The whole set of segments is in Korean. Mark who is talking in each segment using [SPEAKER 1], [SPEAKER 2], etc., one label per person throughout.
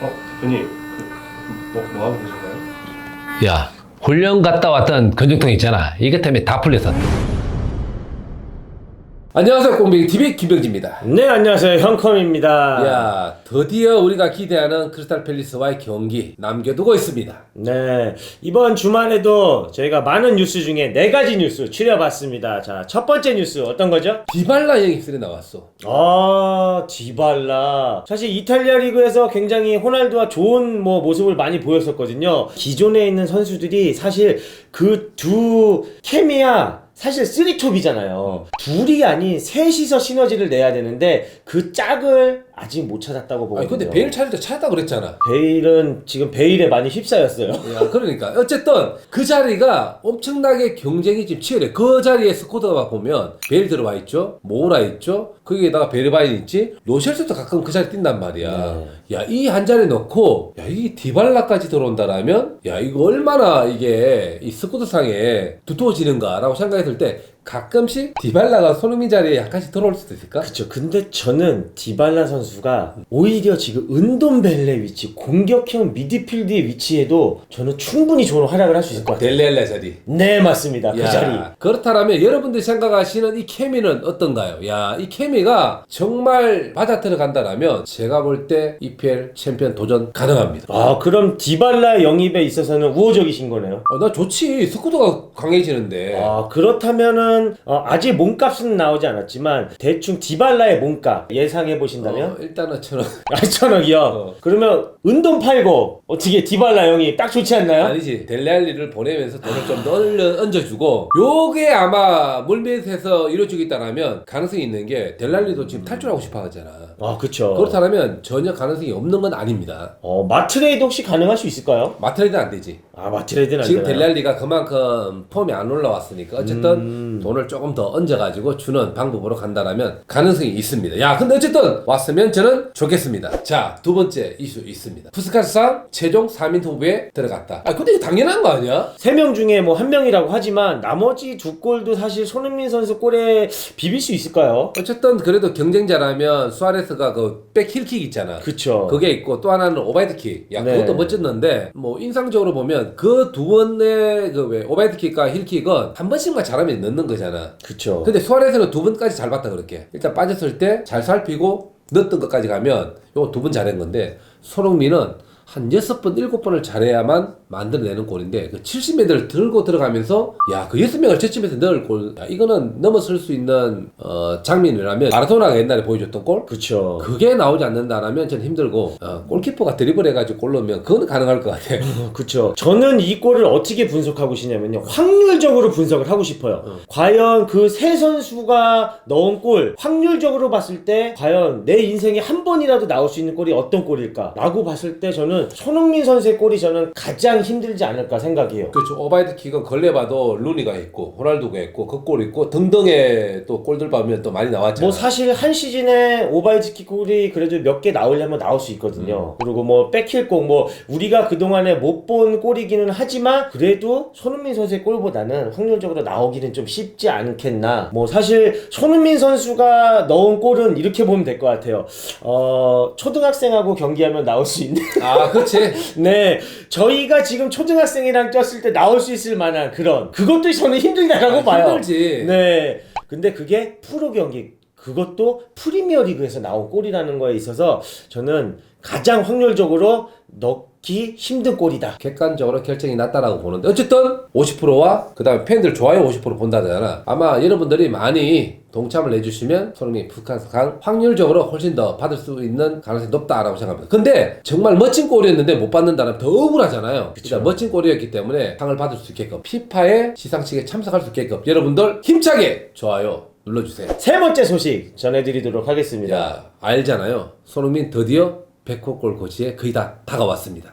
[SPEAKER 1] 어, 대표님, 그, 뭐, 뭐 하고 계실까요?
[SPEAKER 2] 야, 훈련 갔다 왔던 근육통 있잖아. 이것 때문에 다 풀렸어. 안녕하세요, 꽁뱅이 TV 김병지입니다.
[SPEAKER 3] 네 안녕하세요 형컴입니다.
[SPEAKER 2] 야, 드디어 우리가 기대하는 크리스탈 팰리스와의 경기 남겨두고 있습니다.
[SPEAKER 3] 네 이번 주말에도 저희가 많은 뉴스 중에 네 가지 뉴스 추려봤습니다. 자 첫 번째 뉴스 어떤 거죠?
[SPEAKER 2] 디발라 영입설이 나왔어.
[SPEAKER 3] 아 디발라 사실 이탈리아 리그에서 굉장히 호날두와 좋은 뭐 모습을 많이 보였었거든요. 기존에 있는 선수들이 사실 그 두 케미야 사실 쓰리톱이잖아요. 둘이 아닌 셋이서 시너지를 내야 되는데 그 짝을 아직 못 찾았다고 보거든요.
[SPEAKER 2] 아니, 근데 베일 찾을 때 찾았다 그랬잖아.
[SPEAKER 3] 베일은 지금 베일에 많이 휩싸였어요.
[SPEAKER 2] 야, 그러니까. 어쨌든 그 자리가 엄청나게 경쟁이 지금 치열해. 그 자리에 스쿼드가 보면 베일 들어와 있죠. 모우라 있죠. 거기에다가 베르바인 있지. 로셀스도 가끔 그 자리 뛴단 말이야. 야, 이 한 자리 넣고, 야, 이 디발라까지 들어온다라면, 야, 이거 얼마나 이게 이 스쿼드상에 두터워지는가라고 생각했을 때 가끔씩 디발라가 손흥민 자리에 약간씩 들어올 수도 있을까?
[SPEAKER 3] 그렇죠. 근데 저는 디발라 선수 가 오히려 지금 은돔 벨레 위치, 공격형 미드필드의 위치에도 저는 충분히 좋은 활약을 할 수 있을 것 같아요.
[SPEAKER 2] 델레알레 자리.
[SPEAKER 3] 네, 맞습니다. 그
[SPEAKER 2] 야,
[SPEAKER 3] 자리.
[SPEAKER 2] 그렇다면 여러분들이 생각하시는 이 케미는 어떤가요? 야, 이 케미가 정말 맞아 들어간다라면 제가 볼 때 EPL 챔피언 도전 가능합니다.
[SPEAKER 3] 아, 그럼 디발라 영입에 있어서는 우호적이신 거네요.
[SPEAKER 2] 어, 나 좋지. 스쿠드가 강해지는데.
[SPEAKER 3] 아, 그렇다면은 어, 아직 몸값은 나오지 않았지만 대충 디발라의 몸값 예상해 보신다면
[SPEAKER 2] 어, 일단은 저는
[SPEAKER 3] 아, 천억이요.
[SPEAKER 2] 어.
[SPEAKER 3] 그러면 은돈 팔고 어떻게 디발라 영입 딱 좋지 않나요?
[SPEAKER 2] 아니지 델레알리를 보내면서 돈을 좀 널려 얹어주고 요게 아마 물밑에서 이루어지겠다라면 가능성이 있는 게 델레알리도 지금 탈출하고 싶어 하잖아.
[SPEAKER 3] 아, 그렇죠.
[SPEAKER 2] 그렇다면 전혀 가능성이 없는 건 아닙니다.
[SPEAKER 3] 어, 마트레이드 혹시 가능할 수 있을까요?
[SPEAKER 2] 마트레이드는 안 되지.
[SPEAKER 3] 아, 마트레이드는 안
[SPEAKER 2] 지금
[SPEAKER 3] 되나요?
[SPEAKER 2] 델랄리가 그만큼 폼이 안 올라왔으니까 어쨌든
[SPEAKER 3] 음.
[SPEAKER 2] 돈을 조금 더 얹어가지고 주는 방법으로 간다라면 가능성이 있습니다. 야, 근데 어쨌든 왔으면 저는 좋겠습니다. 자, 두 번째 이슈 있습니다. 푸스카스상 최종 3인 후보에 들어갔다. 아, 근데 이거 당연한 거 아니야?
[SPEAKER 3] 세 명 중에 뭐 한 명이라고 하지만 나머지 두 골도 사실 손흥민 선수 골에 비빌 수 있을까요?
[SPEAKER 2] 어쨌든 그래도 경쟁자라면 수아레스가 그 백 힐킥 있잖아.
[SPEAKER 3] 그쵸.
[SPEAKER 2] 그게 있고 또 하나는 오바이드 킥. 야,
[SPEAKER 3] 네.
[SPEAKER 2] 그것도 멋졌는데 뭐 인상적으로 보면 그 두 번의 그 왜 오바이드 킥과 힐킥은 한 번씩만 잘하면 넣는 거잖아.
[SPEAKER 3] 그쵸.
[SPEAKER 2] 근데 수아레스는 두 번까지 잘 봤다 그렇게 일단 빠졌을 때 잘 살피고 넣었던 것까지 가면 요거 두 번 잘한 건데 손흥민은 한 여섯 번 일곱 번을 잘해야만 만들어내는 골인데 그 70m를 들고 들어가면서 야 그 여섯 명을 저쯤에서 넣을 골 야, 이거는 넘어설 수 있는 어, 장면이라면 마라도나가 옛날에 보여줬던 골
[SPEAKER 3] 그쵸.
[SPEAKER 2] 그게 나오지 않는다라면 저는 힘들고 어, 골키퍼가 드리블 해가지고 골 넣으면 그건 가능할 것 같아
[SPEAKER 3] 그쵸. 저는 이 골을 어떻게 분석하고 싶냐면요. 확률적으로 분석을 하고 싶어요. 과연 그 세 선수가 넣은 골, 확률적으로 봤을 때, 과연 내 인생에 한 번이라도 나올 수 있는 골이 어떤 골일까? 라고 봤을 때 저는 손흥민 선수의 골이 저는 가장 힘들지 않을까 생각해요.
[SPEAKER 2] 그렇죠. 오바이드 킥은 걸레봐도 루니가 있고 호날두가 있고 그 골 있고 등등의 또 골들 보면 또 많이 나왔잖아.
[SPEAKER 3] 뭐 사실 한 시즌에 오바이즈키 골이 그래도 몇 개 나오려면 나올 수 있거든요. 그리고 뭐 백힐 골 뭐 우리가 그동안에 못 본 골이기는 하지만 그래도 손흥민 선수의 골보다는 확률적으로 나오기는 좀 쉽지 않겠나. 뭐 사실 손흥민 선수가 넣은 골은 이렇게 보면 될 것 같아요. 어 초등학생하고 경기하면 나올 수 있는.
[SPEAKER 2] 아, 그렇지.
[SPEAKER 3] 네, 저희가 지금 초등학생이랑 뛰었을 때 나올 수 있을 만한 그런 그것도 저는 힘들다라고
[SPEAKER 2] 아,
[SPEAKER 3] 봐요.
[SPEAKER 2] 힘들지.
[SPEAKER 3] 네, 근데 그게 프로 경기 그것도 프리미어 리그에서 나온 골이라는 거에 있어서 저는 가장 확률적으로 넣 기 힘든 골이다.
[SPEAKER 2] 객관적으로 결정이 났다라고 보는데 어쨌든 50%와 그다음에 팬들 좋아요 50% 본다잖아. 아마 여러분들이 많이 동참을 해주시면 손흥민 북한강 확률적으로 훨씬 더 받을 수 있는 가능성이 높다라고 생각합니다. 근데 정말 멋진 골이었는데 못 받는다면 더 억울하잖아요. 그러니까 멋진 골이었기 때문에 상을 받을 수 있게끔 피파의 시상식에 참석할 수 있게끔 여러분들 힘차게 좋아요 눌러주세요.
[SPEAKER 3] 세 번째 소식 전해드리도록 하겠습니다.
[SPEAKER 2] 야 알잖아요. 손흥민 드디어 100호 골 고지에 거의 다 다가왔습니다.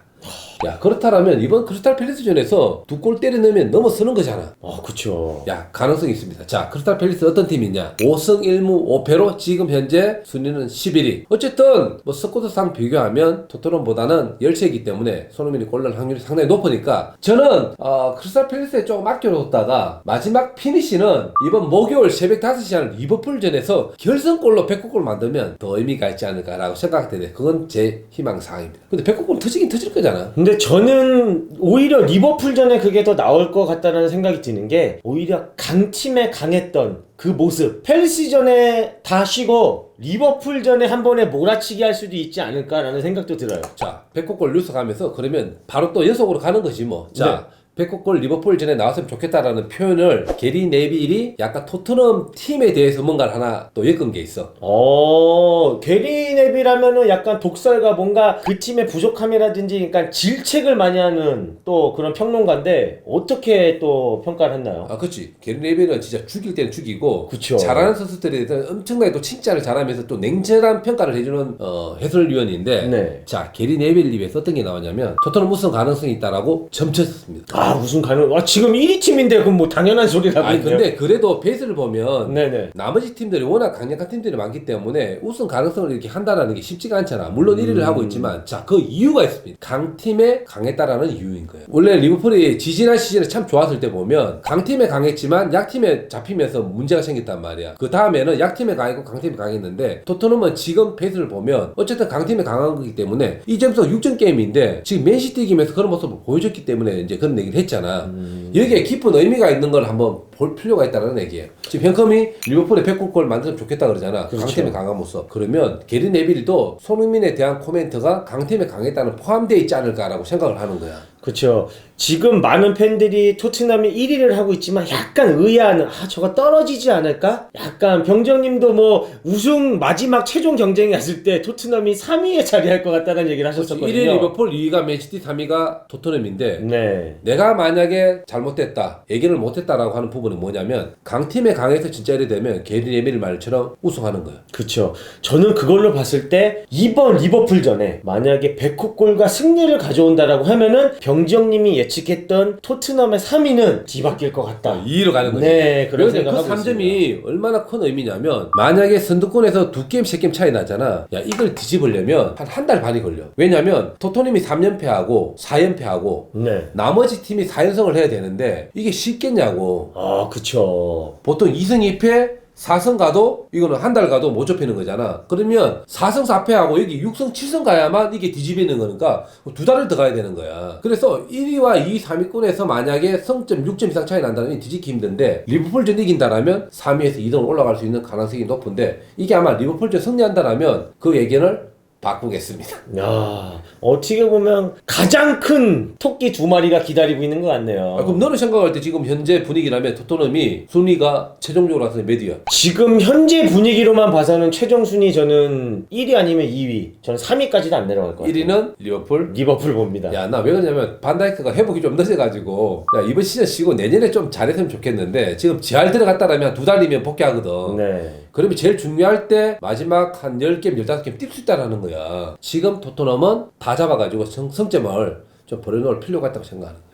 [SPEAKER 2] 야 그렇다면 이번 크리스탈 팰리스전에서 두 골 때려 넣으면 넘어서는 거잖아.
[SPEAKER 3] 어, 그쵸.
[SPEAKER 2] 야 가능성이 있습니다. 자 크리스탈 팰리스 어떤 팀이냐? 5승 1무 5패로 지금 현재 순위는 11위. 어쨌든 뭐 스코어상 비교하면 토트넘보다는 열세이기 때문에 손흥민이 골 넣을 확률이 상당히 높으니까 저는 어, 크리스탈 팰리스에 조금 아껴뒀다가 마지막 피니시는 이번 목요일 새벽 5시 하는 리버풀전에서 결승골로 100골 만들면 더 의미가 있지 않을까라고 생각되는데 그건 제 희망사항입니다. 근데 100골 터지긴 터질 거잖아.
[SPEAKER 3] 근데 저는 오히려 리버풀전에 그게 더 나올 것 같다는 생각이 드는 게 오히려 강팀에 강했던 그 모습 펠시전에 다 쉬고 리버풀전에 한 번에 몰아치기 할 수도 있지 않을까라는 생각도 들어요.
[SPEAKER 2] 자, 백호골 뉴스 가면서 그러면 바로 또 연속으로 가는 거지 뭐. 자, 백호골 리버풀 전에 나왔으면 좋겠다라는 표현을 게리 네빌이 약간 토트넘 팀에 대해서 뭔가를 하나 또 엮은 게 있어.
[SPEAKER 3] 어, 게리 네빌하면은 약간 독설가 뭔가 그 팀의 부족함이라든지 그러니까 질책을 많이 하는 또 그런 평론가인데 어떻게 또 평가를 했나요?
[SPEAKER 2] 아, 그렇지. 게리 네빌은 진짜 죽일 때는 죽이고
[SPEAKER 3] 그쵸.
[SPEAKER 2] 잘하는 선수들에 대해서 엄청나게 또 칭찬을 잘하면서 또 냉철한 평가를 해주는 어, 해설위원인데
[SPEAKER 3] 네.
[SPEAKER 2] 자, 게리 네빌 입에서 어떤 게 나왔냐면 토트넘 우승 가능성이 있다라고 점쳤습니다.
[SPEAKER 3] 아, 무슨 가능? 아, 지금 1위 팀인데 그럼 뭐 당연한 소리라고
[SPEAKER 2] 아니. 근데 그래도 베이스를 보면
[SPEAKER 3] 네네.
[SPEAKER 2] 나머지 팀들이 워낙 강력한 팀들이 많기 때문에 우승 가능성을 이렇게 한다라는 게 쉽지가 않잖아. 물론
[SPEAKER 3] 음.
[SPEAKER 2] 1위를 하고 있지만 자 그 이유가 있습니다. 강팀에 강했다라는 이유인 거예요. 원래 리버풀이 지지난 시즌에 참 좋았을 때 보면 강팀에 강했지만 약팀에 잡히면서 문제가 생겼단 말이야. 그 다음에는 약팀에 강했고 강팀에 강했는데 토트넘은 지금 페이스를 보면 어쨌든 강팀에 강한 거기 때문에 이 점수가 6점 게임인데 지금 맨시티 이기면서 그런 모습을 보여줬기 때문에 이제 그런 얘기 를 했잖아. 여기에 깊은 의미가 있는 걸 한번 볼 필요가 있다는 얘기예요. 지금 현컴이 리버풀에 100골 만들면 좋겠다 그러잖아.
[SPEAKER 3] 그렇죠.
[SPEAKER 2] 강한 모습. 그러면 게리 네빌도 손흥민에 대한 코멘트가 강팀에 강했다는 포함되어 있지 않을까라고 생각을 하는 거야.
[SPEAKER 3] 그렇죠. 지금 많은 팬들이 토트넘이 1위를 하고 있지만 약간 의아한 아 저거 떨어지지 않을까? 약간 병정님도 뭐 우승 마지막 최종 경쟁이 왔을 때 토트넘이 3위에 자리할 것 같다는 얘기를 하셨었거든요.
[SPEAKER 2] 1위 리버풀, 2위가 맨시티, 3위가 토트넘인데
[SPEAKER 3] 네.
[SPEAKER 2] 내가 만약에 잘못됐다, 예견을 못했다라고 하는 부분은 뭐냐면 강팀에 강해서 진짜 이래 되면 게리 네빌 말처럼 우승하는 거야.
[SPEAKER 3] 그렇죠. 저는 그걸로 봤을 때 이번 리버풀 전에 만약에 100골과 승리를 가져온다라고 하면은 병 정님이 예측했던 토트넘의 3위는 뒤바뀔 것 같다.
[SPEAKER 2] 2위로 가는 거지.
[SPEAKER 3] 네, 그런
[SPEAKER 2] 그런데 그
[SPEAKER 3] 생각하고
[SPEAKER 2] 3점이 얼마나 큰 의미냐면 만약에 선두권에서 두 게임, 세 게임 차이 나잖아. 야 이걸 뒤집으려면 한 한 달 반이 걸려. 왜냐면 토토님이 3연패하고 4연패하고
[SPEAKER 3] 네.
[SPEAKER 2] 나머지 팀이 4연승을 해야 되는데 이게 쉽겠냐고.
[SPEAKER 3] 아, 그쵸.
[SPEAKER 2] 보통 2승 2패 4승 가도 이거는 한 달 가도 못 좁히는 거잖아. 그러면 4승 4패하고 여기 6승 7승 가야만 이게 뒤집히는 거니까 두 달을 더 가야 되는 거야. 그래서 1위와 2위, 3위권에서 만약에 성점 6점 이상 차이 난다면 뒤집기 힘든데 리버풀전 이긴다라면 3위에서 2등을 올라갈 수 있는 가능성이 높은데 이게 아마 리버풀전 승리한다라면 그 예견을 바꾸겠습니다.
[SPEAKER 3] 야, 어떻게 보면 가장 큰 토끼 두 마리가 기다리고 있는 것 같네요.
[SPEAKER 2] 아, 그럼 너는 생각할 때 지금 현재 분위기라면 토트넘이 순위가 최종적으로 와서 몇 위야?
[SPEAKER 3] 지금 현재 분위기로만 봐서는 최종 순위 저는 1위 아니면 2위. 저는 3위까지도 안 내려갈 것 같아요.
[SPEAKER 2] 1위는 리버풀,
[SPEAKER 3] 리버풀 봅니다.
[SPEAKER 2] 야, 나 왜 그러냐면 반다이크가 회복이 좀 늦어가지고 야 이번 시즌 쉬고 내년에 좀 잘했으면 좋겠는데 지금 지할 들어갔다라면 두 달이면 복귀하거든.
[SPEAKER 3] 네.
[SPEAKER 2] 그러면 제일 중요할 때 마지막 한 10게임, 15게임 뛸 수 있다라는 거 야. 지금 토트넘은 다 잡아가지고 성, 성점을 좀 벌여놓을 필요가 있다고 생각하는 거야.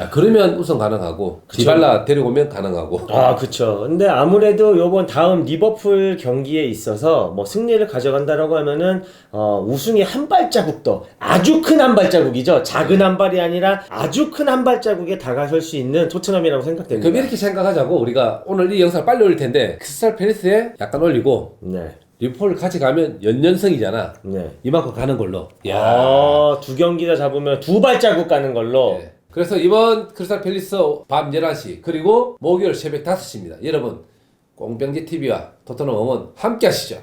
[SPEAKER 2] 야, 그러면 우승 가능하고 디발라 데리고 오면 가능하고
[SPEAKER 3] 아, 그쵸. 근데 아무래도 요번 다음 리버풀 경기에 있어서 뭐 승리를 가져간다라고 하면은, 어, 우승이 한 발자국 더, 아주 큰 한 발자국이죠. 작은 한 발이 아니라 아주 큰 한 발자국에 다가설 수 있는 토트넘이라고 생각됩니다.
[SPEAKER 2] 그럼 이렇게 생각하자고 우리가 오늘 이 영상을 빨리 올릴 텐데 크리스탈 페리스에 약간 올리고
[SPEAKER 3] 네.
[SPEAKER 2] 리버풀 같이 가면 연연승이잖아.
[SPEAKER 3] 네.
[SPEAKER 2] 이만큼 가는 걸로.
[SPEAKER 3] 아, 두 경기 다 잡으면 두 발자국 가는 걸로.
[SPEAKER 2] 네. 그래서 이번 크리스탈 팰리스 밤 11시 그리고 목요일 새벽 5시입니다. 여러분 꽁병지 TV와 토트넘 응원 함께 하시죠.